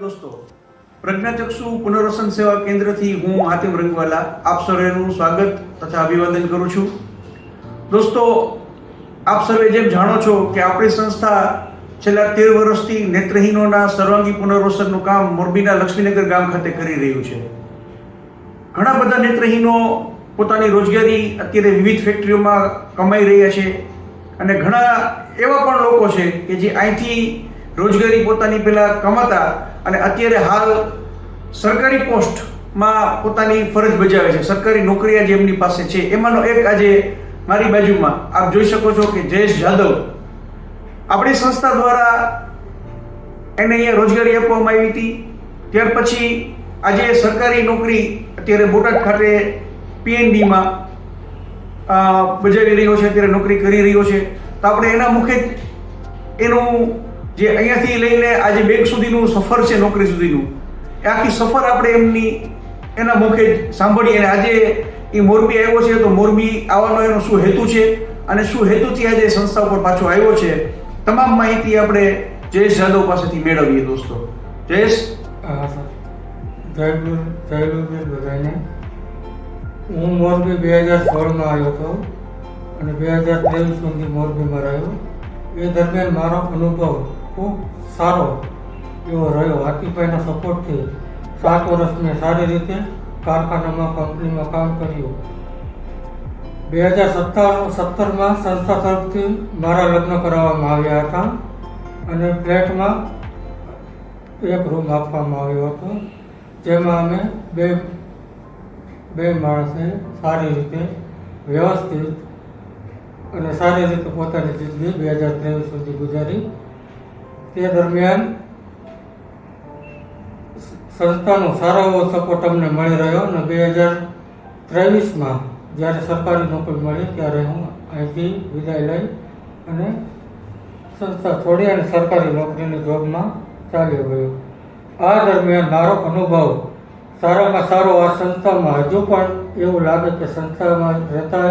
દોસ્તો, પ્રજ્ઞાચક્ષુ પુનર્વસન સેવા કેન્દ્રથી હું હાતિમ રંગવાલા આપ સર્વેનું સ્વાગત તથા અભિવાદન કરું છું. દોસ્તો, આપ સર્વે જેમ જાણો છો કે આપણી સંસ્થા છેલ્લા તેર વર્ષથી નેત્રહીનોના સર્વાંગી પુનર્વસનનું કામ મોરબીના લક્ષ્મીનગર ગામ ખાતે કરી રહ્યું છે. ઘણા બધા નેત્રહીનો પોતાની રોજગારી અત્યારે વિવિધ ફેક્ટરીઓમાં કમાઈ રહ્યા છે અને ઘણા એવા પણ લોકો છે કે જે અહીંથી રોજગારી પોતાની પહેલાં કમાતા અને અત્યારે હાલ સરકારી પોસ્ટમાં પોતાની ફરજ બજાવે છે. સરકારી નોકરી આજે એમની પાસે છે. એમાંનો એક આજે મારી બાજુમાં આપ જોઈ શકો છો કે જયેશ જાદવ આપણી સંસ્થા દ્વારા એને અહીંયા રોજગારી આપવામાં આવી હતી. ત્યાર પછી આજે સરકારી નોકરી અત્યારે બોટાદ ખાતે પીએનડીમાં બજાવી રહ્યો છે. અત્યારે નોકરી કરી રહ્યો છે. તો આપણે એના મુખે એનું જે અહીંયાથી લઈને આજે બેંક સુધીનું સફર છે, નોકરી સુધીનું, એ આખી સફર આપણે એમની, એના મુખે જ સાંભળીએ. અને આજે એ મોરબી આવ્યો છે, તો મોરબી આવવાનો એનો શું હેતુ છે અને શું હેતુથી આજે સંસ્થા ઉપર પાછો આવ્યો છે, તમામ માહિતી આપણે જયેશ જાદવ પાસેથી મેળવીએ દોસ્તો. જયેશ? બધાને. હું મોરબી બે હજાર સોળમાં આવ્યો હતો અને બે હજાર ત્રેવીસ સુધી મોરબીમાં રહ્યો. એ દરમિયાન મારો અનુભવ ખૂબ સારો એવો રહ્યો. હાથીભાઈના સપોર્ટથી સાત વર્ષ મેં સારી રીતે કારખાનામાં કંપનીમાં કામ કર્યું. બે હજાર સત્તર સત્તરમાં સંસ્થા તરફથી મારા લગ્ન કરાવવામાં આવ્યા હતા અને ફ્લેટમાં એક રૂમ આપવામાં આવ્યો હતો, જેમાં અમે બે બે માણસે સારી રીતે વ્યવસ્થિત અને સારી રીતે પોતાની જિંદગી બે હજાર ત્રેવીસ સુધી ગુજારી. તે દરમિયાન સંસ્થાનો સારો એવો સપોર્ટ અમને મળી રહ્યો અને બે હજાર ત્રેવીસમાં જ્યારે સરકારી નોકરી મળી ત્યારે હું અહીંથી વિદાય લઈ અને સંસ્થા છોડી અને સરકારી નોકરીની જોબમાં ચાલ્યો ગયો આ દરમિયાન મારો અનુભવ સારામાં સારો આ સંસ્થામાં હજુ પણ એવું લાગે કે સંસ્થામાં રહેતા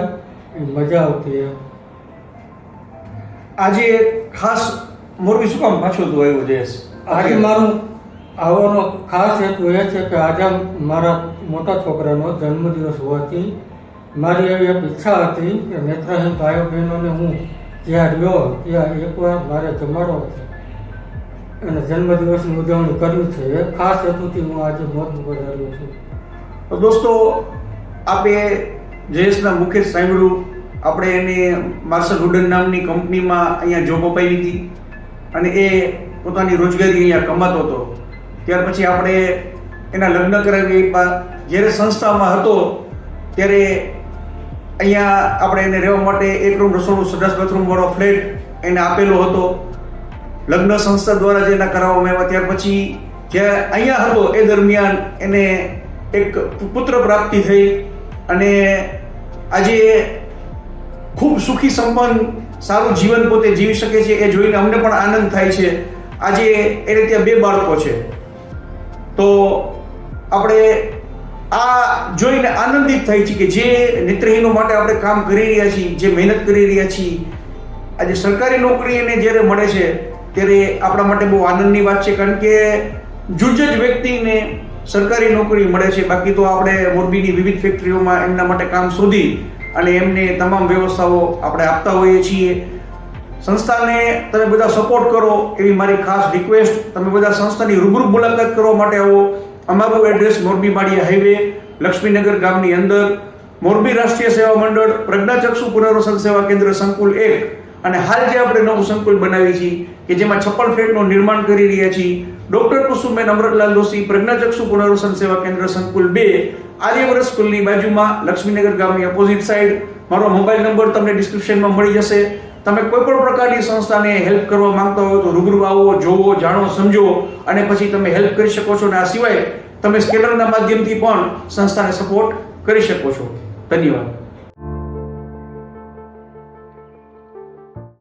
એ મજા આવતી એમ આજે ખાસ મોરબી શું કામ પાછો તું આવ્યો જયેશ આજે મારું આવવાનો ખાસ હેતુ એ છે કે આજે મારા મોટા છોકરાનો જન્મદિવસ હોવાથી મારી એવી એક ઈચ્છા હતી કે નેત્રહીન ભાઈઓ બહેનોને હું જ્યાં રહ્યો ત્યાં એકવાર મારે જમાડો છે. અને જન્મદિવસની ઉજવણી કર્યું છે. એ ખાસ હેતુથી હું આજે મોત વધાર્યો છું. તો દોસ્તો આપે જયેશના મુકેશ સાંભળ્યું. આપણે એને માર્શલ વુડન નામની કંપનીમાં અહીંયા જોબ અપાવી હતી અને એ પોતાની રોજગારી અહીંયા કમાતો હતો. ત્યાર પછી આપણે એના લગ્ન કરાવી બાદ જ્યારે સંસ્થામાં હતો, ત્યારે અહીંયા આપણે એને રહેવા માટે એક રૂમ, રસોડું સંડાસ બાથરૂમવાળો ફ્લેટ એને આપેલો હતો. લગ્ન સંસ્થા દ્વારા જેના કરાવવામાં આવ્યા. ત્યાર પછી જ્યારે અહીંયા હતો, એ દરમિયાન એને એક પુત્ર પ્રાપ્તિ થઈ અને આજે ખૂબ સુખી સંપન્ન સારું જીવન પોતે જીવી શકે છે એ જોઈને અમને પણ આનંદ થાય છે. આજે એને ત્યાં બે બાળકો છે. તો આપણે આ જોઈને આનંદિત થાય છે કે જે નેત્રહીનો માટે આપણે કામ કરી રહ્યા છીએ, જે મહેનત કરી રહ્યા છીએ. આજે સરકારી નોકરી એને જ્યારે મળે છે, ત્યારે આપણા માટે બહુ આનંદની વાત છે, કારણ કે જુજ જ વ્યક્તિને સરકારી નોકરી મળે છે. બાકી તો આપણે મોરબીની વિવિધ ફેક્ટરીઓમાં એમના માટે કામ શોધી અને એમને તમામ વ્યવસ્થાઓ આપણે આપતા હોઈએ છીએ. સંસ્થાને તમે બધા સપોર્ટ કરો એવી મારી ખાસ રિક્વેસ્ટ તમે બધા સંસ્થાની રૂબરૂ મુલાકાત કરવા માટે આવો. અમારું એડ્રેસ મોરબી માળિયા હાઈવે લક્ષ્મીનગર ગામની અંદર. મોરબી રાષ્ટ્રીય સેવા મંડળ પ્રજ્ઞાચક્ષુ પુનર્વસન સેવા કેન્દ્ર સંકુલ એક. અને હાલ જે આપણે નવું સંકુલ બનાવી છીએ કે જેમાં છપ્પન ફ્લેટનું નિર્માણ કરી રહ્યા છીએ. ડોક્ટર કુસુમબેન અમરતલાલ દોશી પ્રજ્ઞાચક્ષુ પુનર્વસન સેવા કેન્દ્ર સંકુલ બે. આર્યવ્રત સ્કૂલની બાજુમાં લક્ષ્મીનગર ગામની ઓપોઝિટ સાઈડ મારો મોબાઈલ નંબર તમને ડિસ્ક્રિપ્શનમાં મળી જશે. તમે કોઈ પણ પ્રકારની સંસ્થાને હેલ્પ કરવા માંગતા હો તો રૂબરૂ આવો, જોવો, જાણો, સમજો અને પછી તમે હેલ્પ કરી શકો છો અને આ સિવાય તમે સ્કેલરના માધ્યમથી પણ સંસ્થાને સપોર્ટ કરી શકો છો. ધન્યવાદ.